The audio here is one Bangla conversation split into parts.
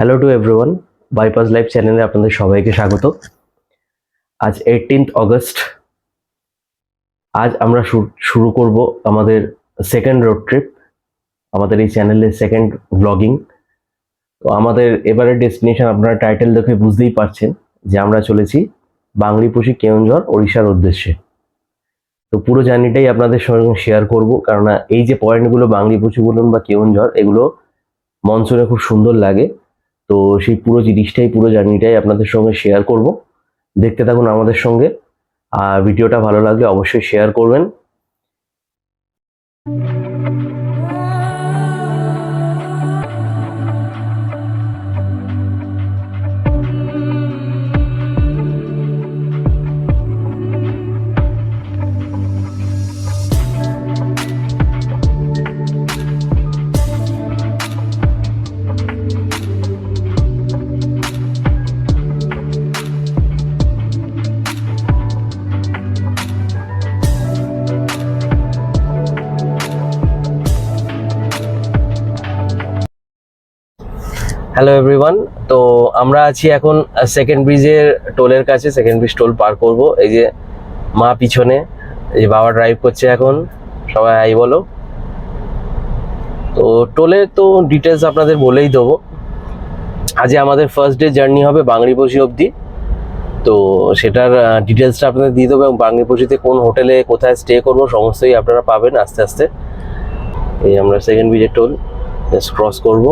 Hello to everyone bypass live চ্যানেলে আপনাদের সবাইকে স্বাগত। আজ এইটিনথ অগস্ট আজ আমরা শুরু করব আমাদের সেকেন্ড রোড ট্রিপ আমাদের এই চ্যানেলের সেকেন্ড ব্লগিং তো আমাদের এবারের ডেস্টিনেশন আপনারা টাইটেল দেখে বুঝতেই পারছেন যে আমরা চলেছি বাংলিপুষি কেওনঝড়, ওড়িশার উদ্দেশ্যে। তো পুরো জার্নিটাই আপনাদের সঙ্গে শেয়ার করব, কেননা এই যে পয়েন্টগুলো বাংলিপুষি বলুন বা কেওনঝড়, এগুলো মনসুনে খুব সুন্দর লাগে। তো সেই পুরো জিনিসটাই, পুরো জার্নিটাই আপনাদের সঙ্গে শেয়ার করব। দেখতে থাকুন আমাদের সঙ্গে। আর ভিডিওটা ভালো লাগলে অবশ্যই শেয়ার করবেন। হ্যালো এভরিওয়ান তো আমরা আছি এখন সেকেন্ড ব্রিজের টোলের কাছে সেকেন্ড ব্রিজ টোল পার করব। এই যে মা পিছনে, এই যে বাবা ড্রাইভ করছে এখন। সবাই আই বলো। তো টোলে তো ডিটেলস আপনাদের বলেই দেবো। আজকে আমাদের ফার্স্ট ডে জার্নি হবে বাংলিপোষি অবধি। তো সেটার ডিটেলসটা আপনাদের দিয়ে দেবো এবং বাংলিপোষিতে কোন হোটেলে কোথায় স্টে করব, সমস্তই আপনারা পাবেন আস্তে আস্তে। এই আমরা সেকেন্ড ব্রিজের টোল ক্রস করব।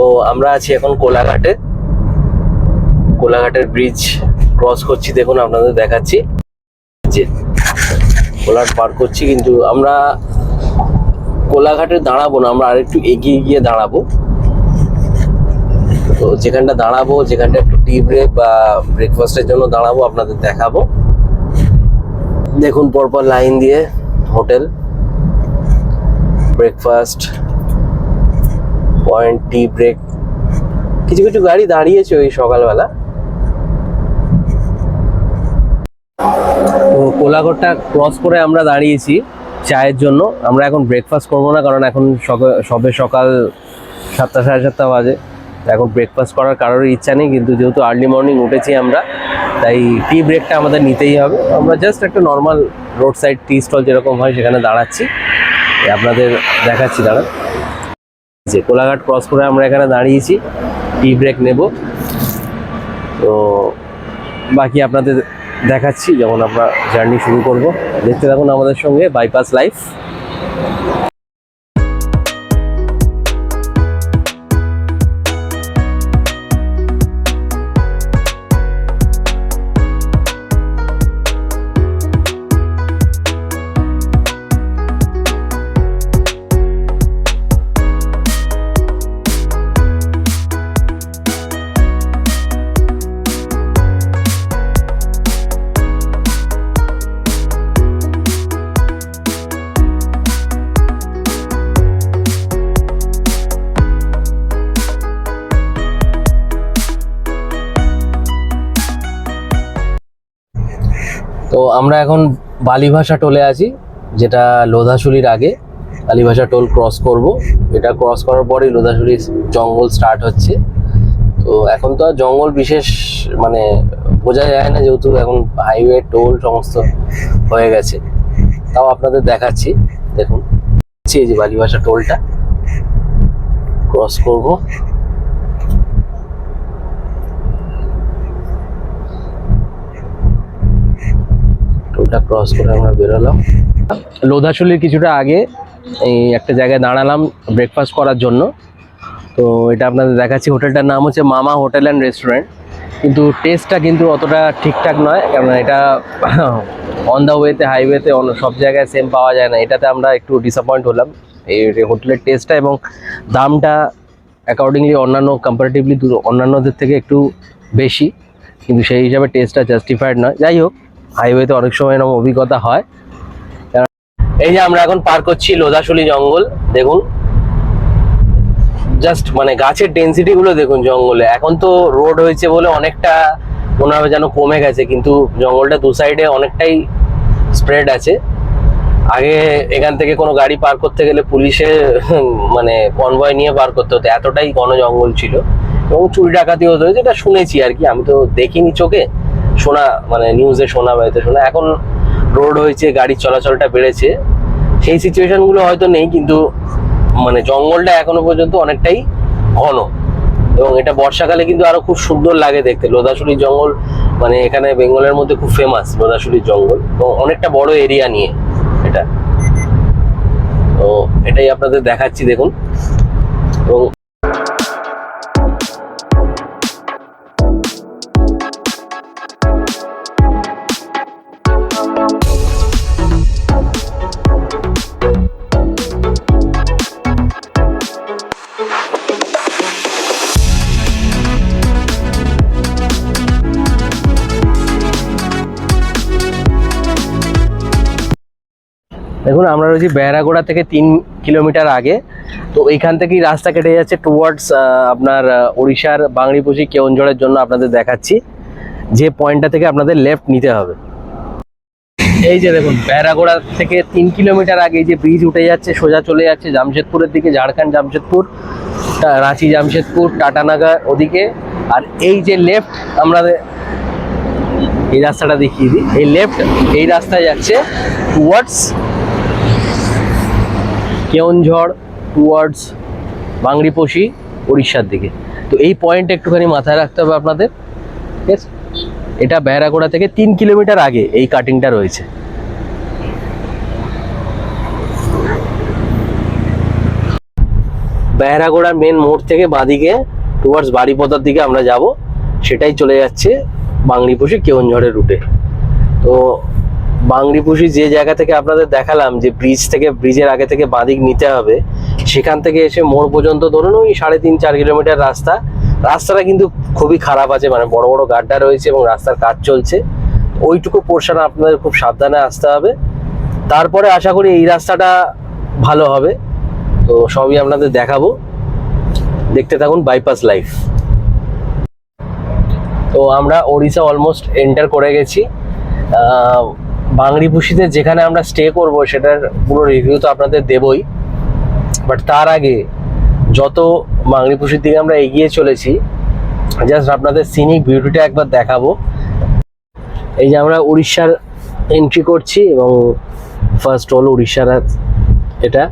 তো আমরা আছি এখন কোলাঘাটে। কোলাঘাটের ব্রিজ ক্রস করছি, দেখুন আপনাদের দেখাচ্ছি। যে কোলাঘাট পার করছি, কিন্তু আমরা কোলাঘাটে দাঁড়াবো না, আমরা আরেকটু এগিয়ে গিয়ে দাঁড়াবো। তো যেখানটা দাঁড়াবো, যেখানটা একটু টি ব্রেক বা ব্রেকফাস্টের জন্য দাঁড়াবো, আপনাদের দেখাবো। দেখুন পরপর লাইন দিয়ে hotel breakfast point tea break কিছু কিছু গাড়ি দাঁড়িয়েছে ওই সকালবেলা। তো কোলাঘরটা ক্রস করে আমরা দাঁড়িয়েছি চায়ের জন্য। আমরা এখন ব্রেকফাস্ট করব না, কারণ এখন সবে সকাল সাতটা, সাড়ে সাতটা বাজে। এখন ব্রেকফাস্ট করার কারোর ইচ্ছা নেই, কিন্তু যেহেতু আর্লি মর্নিং উঠেছি আমরা, তাই টি ব্রেকটা আমাদের নিতেই হবে। আমরা জাস্ট একটা normal road side tea stall যেরকম হয় সেখানে দাঁড়াচ্ছি। আপনাদের দেখাচ্ছি, দাঁড়ান। যে কোলাঘাট ক্রস করে আমরা এখানে দাঁড়িয়েছি টি ব্রেক নেব। তো বাকি আপনাদের দেখাচ্ছি যখন আমরা জার্নি শুরু করব। দেখতে থাকুন আমাদের সঙ্গে বাইপাস লাইফ আমরা এখন বালিভাষা টোলে আছি, যেটা লোধাশুলির আগে। বালিভাষা টোল ক্রস করব। এটা ক্রস করার পরেই লোধাশুলি জঙ্গল স্টার্ট হচ্ছে। তো এখন তো আর জঙ্গল বিশেষ মানে বোঝা যায় না যেহেতু এখন হাইওয়ে টোল সমস্ত হয়ে গেছে। তাও আপনাদের দেখাচ্ছি। দেখুন, এই যে বালিভাষা টোলটা ক্রস করব। টোলটা ক্রস করে আমরা বেরোলাম। লোধাশুলির কিছুটা আগে এই একটা জায়গায় দাঁড়ালাম ব্রেকফাস্ট করার জন্য। তো এটা আপনাদের দেখাচ্ছি। হোটেলটার নাম হচ্ছে মামা হোটেল অ্যান্ড রেস্টুরেন্ট। কিন্তু টেস্টটা কিন্তু অতটা ঠিকঠাক নয়। কারণ এটা অন দ্য ওয়েতে হাইওয়েতে সব জায়গায় সেম পাওয়া যায় না। এটাতে আমরা একটু ডিসঅ্যাপয়েন্ট হলাম। এই হোটেলের টেস্টটা এবং দামটা অ্যাকর্ডিংলি অন্যান্য কম্পারেটিভলি অন্যান্যদের থেকে একটু বেশি। কিন্তু সেই হিসাবে টেস্টটা জাস্টিফাইড নয়। যাই হোক হাইওয়েতে অনেক সময় এরকম অভিজ্ঞতা হয়। এই যে আমরা এখন পার করছি লোধাশুলি জঙ্গল, দেখুন। জাস্ট মানে গাছের ডেন্সিটি গুলো দেখুন জঙ্গলে। এখন তো রোড হয়েছে বলে অনেকটা মনে হবে যেন কমে গেছে, কিন্তু জঙ্গলটা দু সাইডে অনেকটাই স্প্রেড আছে। আগে এখান থেকে কোনো গাড়ি পার করতে গেলে পুলিশে মানে কনভয় নিয়ে পার করতে হতো। এতটাই ঘন জঙ্গল ছিল। এবং চুরি ডাকাতি হতো, যেটা শুনেছি আর কি। আমি তো দেখিনি চোখে। শোনা মানে নিউজে শোনা, বাড়িতে শোনা, এখন রোড হয়েছে, গাড়ির চলাচলটা বেড়েছে। সেই সিচুয়েশনগুলো হয়তো নেই, কিন্তু মানে জঙ্গলটা এখনও পর্যন্ত অনেকটাই ঘন। এবং এটা বর্ষাকালে কিন্তু আরও খুব সুন্দর লাগে দেখতে। লোদাশুলি জঙ্গল মানে এখানে বেঙ্গলের মধ্যে খুব ফেমাস লোদাশুলি জঙ্গল। এবং অনেকটা বড় এরিয়া নিয়ে এটা। তো এটাই আপনাদের দেখাচ্ছি, দেখুন। এবং দেখুন, আমরা রয়েছি বেহারাগোড়া থেকে তিন কিলোমিটার আগে। তো এইখান থেকেই রাস্তা কেটে যাচ্ছে টুয়ার্ডস আপনার উড়িষ্যার বাংরিপুষি কেওনঝড়ের জন্য আপনাদের দেখাচ্ছি। যে পয়েন্টটা থেকে আপনাদের লেফট নিতে হবে। এই যে দেখুন বেহারাগোড়া থেকে তিন কিলোমিটার আগে যে ব্রিজ উঠে যাচ্ছে, সোজা চলে যাচ্ছে জামশেদপুরের দিকে, ঝাড়খণ্ড জামশেদপুর রাঁচি জামশেদপুর, টাটানাগা ওদিকে। আর এই যে লেফট আমরা এই রাস্তাটা দেখিয়ে দিই। এই লেফট এই রাস্তায় যাচ্ছে টুয়ার্ডস কেওনঝড় টুয়ার্ডস বাংরিপোষি উড়িষ্যার দিকে। তো এই পয়েন্ট একটুখানি মাথায় রাখতে হবে আপনাদের। এটা বেহারাগোড়া থেকে তিন কিলোমিটার আগে এই কাটিংটা রয়েছে। বেহারাগোড়ার মেন মোড় থেকে বাঁদিকে টুয়ার্ডস বাড়িপদার দিকে আমরা যাব। সেটাই চলে যাচ্ছে বাংরিপোষি কেওনঝড়ের রুটে তো বাংরিপুষি যে জায়গা থেকে আপনাদের দেখালাম যে ব্রিজ থেকে ব্রিজের আগে থেকে বাঁদিক নিতে হবে, সেখান থেকে এসে মোড় পর্যন্ত ধরুন ওই সাড়ে তিন চার কিলোমিটার রাস্তা। রাস্তাটা কিন্তু খুবই খারাপ আছে মানে বড় বড় গাড্ডা রয়েছে এবং রাস্তার কাজ চলছে। ওইটুকু পোর্শন আপনাদের খুব সাবধানে আসতে হবে। তারপরে আশা করি এই রাস্তাটা ভালো হবে। তো সবই আপনাদের দেখাবো। দেখতে থাকুন বাইপাস লাইফ তো আমরা ওড়িশা অলমোস্ট এন্টার করে গেছি। আহ, বাংরিপুষিতে যেখানে আমরা স্টে করব সেটার পুরো রিভিউ তো আপনাদের দেবই। বাট তার আগে যত বাংরিপুষির দিকে আমরা এগিয়ে চলেছি জাস্ট আপনাদের সিনিক বিউটিটা একবার দেখাবো। এই যে আমরা উড়িষ্যার এন্ট্রি করছি এবং ফার্স্ট টোল উড়িষ্যার এটা।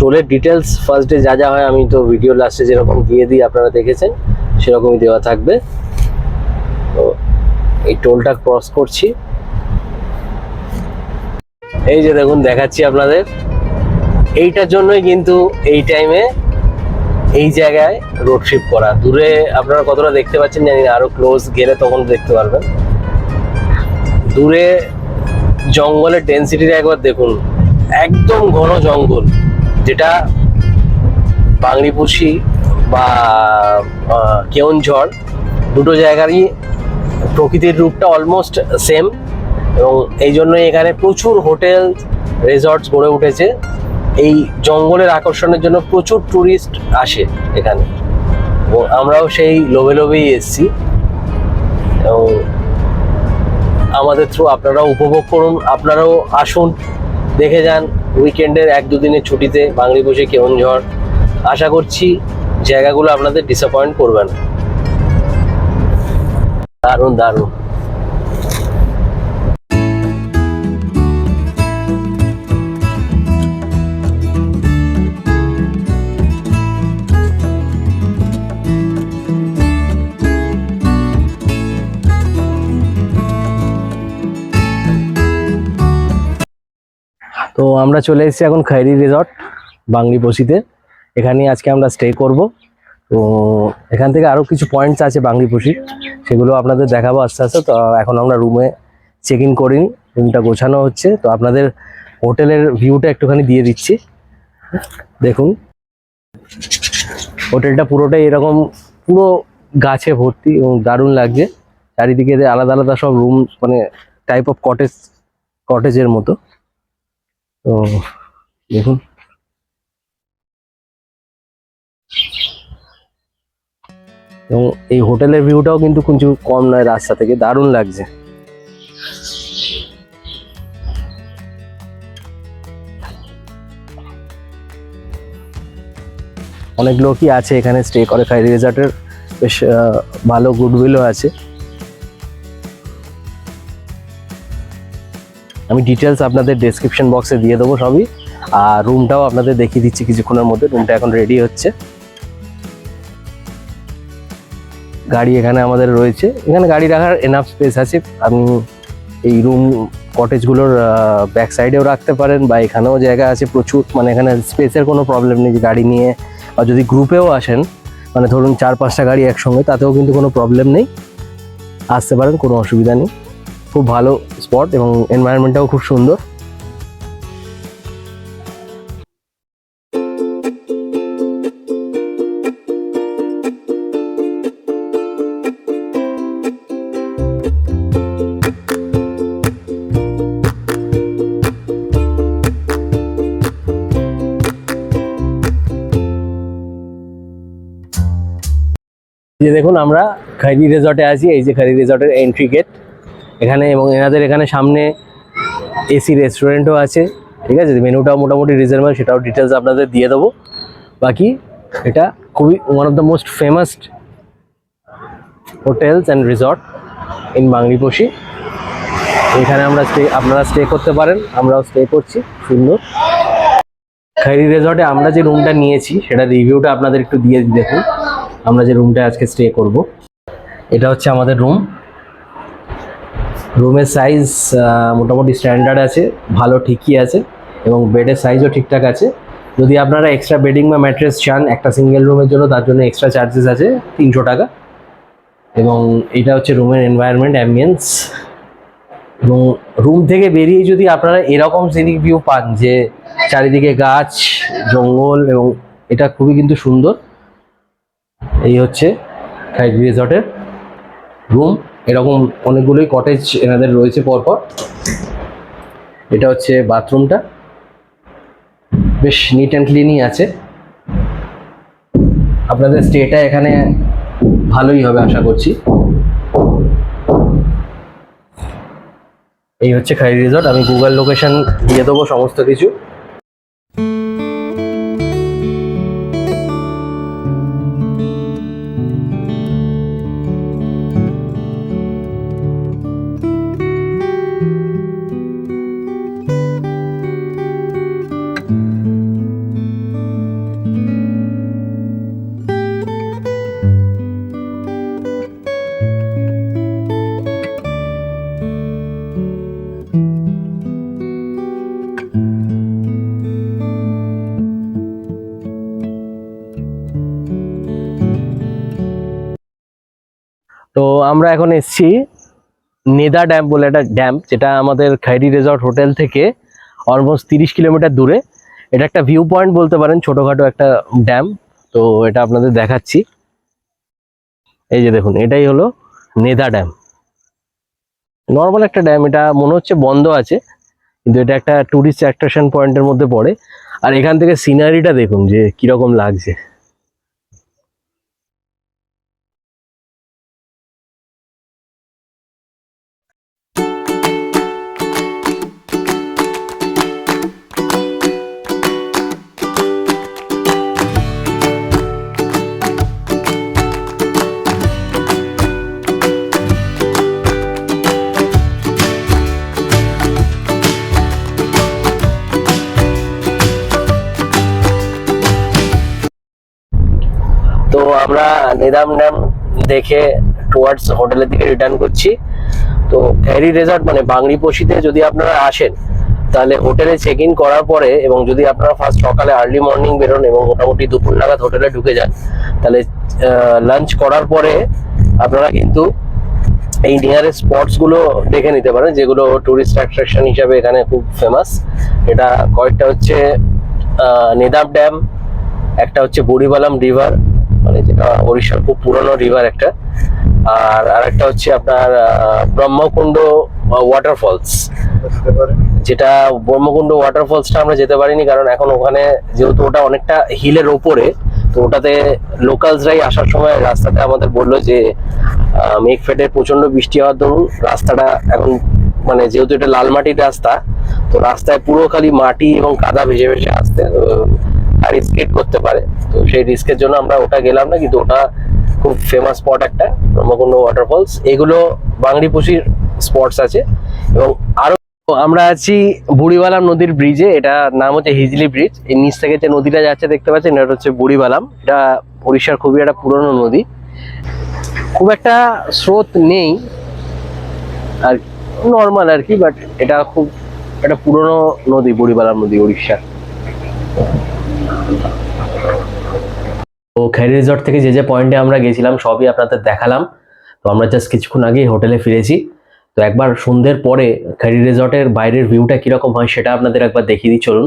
টোলের ডিটেলস ফার্স্ট ডে যা যা হয় আমি তো ভিডিও লাস্টে যেরকম দিয়ে দিই আপনারা দেখেছেন সেরকমই দেওয়া থাকবে। তো এই টোলটা ক্রস করছি। এই যে দেখুন দেখাচ্ছি আপনাদের। এইটার জন্যই কিন্তু এই টাইমে এই জায়গায় রোড ট্রিপ করা। দূরে আপনারা কতটা দেখতে পাচ্ছেন জানি না আরও ক্লোজ গেলে তখন দেখতে পারবেন। দূরে জঙ্গলের ডেন্সিটিটা একবার দেখুন। একদম ঘন জঙ্গল যেটা বাংলিপুষি বা আহ, কেওনঝড় দুটো জায়গারই প্রকৃতির রূপটা অলমোস্ট সেম এবং এই জন্যই এখানে প্রচুর হোটেল রিসর্টস গড়ে উঠেছে। এই জঙ্গলের আকর্ষণের জন্য প্রচুর ট্যুরিস্ট আসে এখানে। এবং আমরাও সেই লোভে লোভেই এসছি। এবং আমাদের থ্রু আপনারাও উপভোগ করুন। আপনারাও আসুন, দেখে যান। উইকেন্ডের এক দুদিনের ছুটিতে বাংলি বসে কেওনঝড়। আশা করছি জায়গাগুলো আপনাদের ডিসঅ্যাপয়েন্ট করবে না। দারুণ দারুণ। তো আমরা চলে এসেছি এখন খৈরি রিসর্ট বাংলি বসিতে। এখানে আজকে আমরা স্টে করব। তো এখান থেকে আরও কিছু পয়েন্টস আছে বাংলি সেগুলো আপনাদের দেখাবো আস্তে আস্তে। তো এখন আমরা রুমে চেক ইন করিনি রুমটা গোছানো হচ্ছে। তো আপনাদের হোটেলের ভিউটা একটুখানি দিয়ে দিচ্ছি। দেখুন। হোটেলটা পুরোটাই এরকম, পুরো গাছে ভর্তি এবং দারুণ লাগছে। চারিদিকে আলাদা আলাদা সব রুম মানে টাইপ অফ কটেজ কটেজের মতো। তো দেখুন। এবং এই হোটেলের ভিউটাও কিন্তু কিছু কম নয় রাস্তা থেকে, দারুণ লাগছে। অনেক লোকই আছে এখানে স্টে করে, খাই। রিসর্টের বেশ ভালো গুডউইলও আছে। আমি ডিটেলস আপনাদের ডেসক্রিপশন বক্সে দিয়ে দেবো সবই। আর রুমটাও আপনাদের দেখিয়ে দিচ্ছি কিছুক্ষণের মধ্যে। রুমটা এখন রেডি হচ্ছে। গাড়ি এখানে আমাদের রয়েছে। এখানে গাড়ি রাখার এনাফ স্পেস আছে। আপনি এই রুম কটেজগুলোর ব্যাক সাইডেও রাখতে পারেন বা এখানেও জায়গা আছে প্রচুর। মানে এখানে স্পেসের কোনো প্রবলেম নেই গাড়ি নিয়ে। বা যদি গ্রুপেও আসেন মানে ধরুন চার পাঁচটা গাড়ি একসঙ্গে, তাতেও কিন্তু কোনো প্রবলেম নেই। আসতে পারেন, কোনো অসুবিধা নেই। খুব ভালো স্পট এবং এনভায়রনমেন্টটাও খুব সুন্দর। যে দেখুন, আমরা খাইরি রিসর্টে আছি। এই যে খাইরি রিসর্টের এন্ট্রি গেট এখানে এবং এনাদের এখানে সামনে এসি রেস্টুরেন্টও আছে, ঠিক আছে? মেনুটাও মোটামুটি রিজনেবল সেটাও ডিটেলস আপনাদের দিয়ে দেবো। বাকি, এটা খুবই one of the most famous hotels and resort in Bangriposi এখানে আমরা স্টে আপনারা স্টে করতে পারেন, আমরাও স্টে করছি, সুন্দর। খাইরি রিসর্টে আমরা যে রুমটা নিয়েছি, সেটা রিভিউটা আপনাদের একটু দিয়ে দেখুন। আমরা যে রুমটা আজকে স্টে করব, এটা হচ্ছে আমাদের রুম রুমের সাইজ মোটামুটি স্ট্যান্ডার্ড আছে, ভালো ঠিকই আছে, এবং বেডের সাইজও ঠিকঠাক আছে। যদি আপনারা এক্সট্রা বেডিং বা ম্যাট্রেস চান, একটা সিঙ্গেল রুমের জন্য তার জন্য এক্সট্রা চার্জেস আছে, তিনশো টাকা। এবং এটা হচ্ছে রুমের এনভায়রনমেন্ট অ্যাম্বিয়েন্স এবং রুম থেকে বেরিয়ে যদি আপনারা এরকম সিনিক ভিউ পান যে চারিদিকে গাছ, জঙ্গল, এবং এটা খুবই কিন্তু সুন্দর, এই হচ্ছে রিসর্টের রুম এরকম অনেকগুলোই কটেজ এনাদের রয়েছে পরপর। এটা হচ্ছে বাথরুমটা বেশ নিট অ্যান্ড ক্লিনই আছে। আপনাদের স্টেটা এখানে ভালোই হবে আশা করছি। এই হচ্ছে খাই রিসর্ট আমি গুগল লোকেশন দিয়ে দেবো সমস্ত কিছু। তো আমরা এখন এসছি নেদা ড্যাম বলে একটা ড্যাম, যেটা আমাদের খাইরি রিসর্ট হোটেল থেকে অলমোস্ট তিরিশ কিলোমিটার দূরে। এটা একটা ভিউ পয়েন্ট বলতে পারেন, ছোটোখাটো একটা ড্যাম। তো এটা আপনাদের দেখাচ্ছি। এই যে দেখুন, এটাই হলো নেদা ড্যাম। নর্মাল একটা ড্যাম, এটা মনে হচ্ছে বন্ধ আছে, কিন্তু এটা একটা ট্যুরিস্ট অ্যাট্রাকশন পয়েন্টের মধ্যে পড়ে। আর এখান থেকে সিনারিটা দেখুন যে কীরকম লাগছে। নেদাম ড্যাম দেখে টুয়ার্ডস হোটেলের দিকে রিটার্ন করছি। তো হ্যারি রেজার্ট মানে বাংরিপোশিতে যদি আপনারা আসেন, তাহলে হোটেলে চেক ইন করার পরে এবং যদি আপনারা ফার্স্ট সকালে আর্লি মর্নিং বেরোন এবং মোটামুটি দুপুর নাগাদ হোটেলে ঢুকে যান, তাহলে লাঞ্চ করার পরে আপনারা কিন্তু এই নিয়ারেস্ট স্পটসগুলো দেখে নিতে পারেন, যেগুলো টুরিস্ট অ্যাট্রাকশন হিসাবে এখানে খুব ফেমাস এটা কয়েকটা হচ্ছে নেদাব ড্যাম একটা হচ্ছে বুড়িবালাম রিভার মানে যেটা ওড়িশার খুব পুরনো রিভার একটা। আর আরেকটা হচ্ছে আপনার ব্রহ্মকুণ্ড ওয়াটারফলস যেটা ব্রহ্মকুণ্ড ওয়াটারফলসটা আমরা যেতে পারিনি কারণ এখন ওখানে যেহেতু ওটা অনেকটা হিলের ওপরে, তো ওটাতে লোকালসরাই আসার সময় রাস্তাতে আমাদের বলল যে মেঘ ফেটে প্রচণ্ড বৃষ্টি হওয়ার দরুন রাস্তাটা এখন মানে যেহেতু এটা লাল মাটির রাস্তা, তো রাস্তায় পুরো খালি মাটি এবং কাদা ভেসে ভেসে আসতে গাড়ি করতে পারে। তো সেই রিস্কের জন্য আমরা ওটা গেলাম না কিন্তু ওটা খুব ফেমাস স্পট একটা, ব্রহ্মকুণ্ড ওয়াটারফলস এগুলো বাংরিপুষির স্পটস আছে। এবং আরও আমরা আছি বুড়িবালাম নদীর ব্রিজে এটা নাম হচ্ছে হিজলি ব্রিজের নিচ থেকে যে নদীটা যাচ্ছে দেখতে পাচ্ছেন, এটা হচ্ছে বুড়িবালাম। এটা উড়িষ্যার খুবই একটা পুরনো নদী। খুব একটা স্রোত নেই। আর নর্মাল আর কি বাট এটা খুব একটা পুরনো নদী, বুড়িবালাম নদী উড়িষ্যার তো খেরি রিসর্ট থেকে যে যে পয়েন্টে আমরা গেছিলাম, সবই আপনাদের দেখালাম। তো আমরা জাস্ট কিছুক্ষণ আগেই হোটেলে ফিরেছি। তো একবার সন্ধ্যের পরে খেরি রিসর্টের বাইরের ভিউটা কীরকম হয় সেটা আপনাদের একবার দেখিয়ে দিই, চলুন।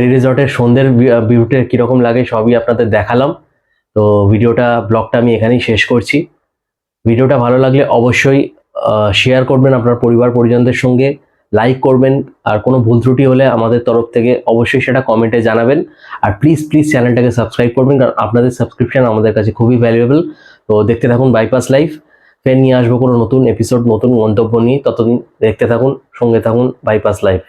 খ্যারি রিসর্টের সন্ধ্যের ভিউটা কীরকম লাগে সবই আপনাদের দেখালাম। তো ভিডিওটা ব্লগটা আমি এখানেই শেষ করছি। ভিডিওটা ভালো লাগলে অবশ্যই শেয়ার করবেন আপনার পরিবার, পরিজনদের সঙ্গে লাইক করবেন। আর কোনো ভুল ত্রুটি হলে আমাদের তরফ থেকে অবশ্যই সেটা কমেন্টে জানাবেন। আর প্লিজ প্লিজ চ্যানেলটাকে সাবস্ক্রাইব করবেন, কারণ আপনাদের সাবস্ক্রিপশন আমাদের কাছে খুবই ভ্যালুয়েবল তো দেখতে থাকুন বাইপাস লাইফ ফের নিয়ে আসব কোনো নতুন এপিসোড নতুন মন্তব্য নিয়ে। ততদিন দেখতে থাকুন, সঙ্গে থাকুন বাইপাস লাইফ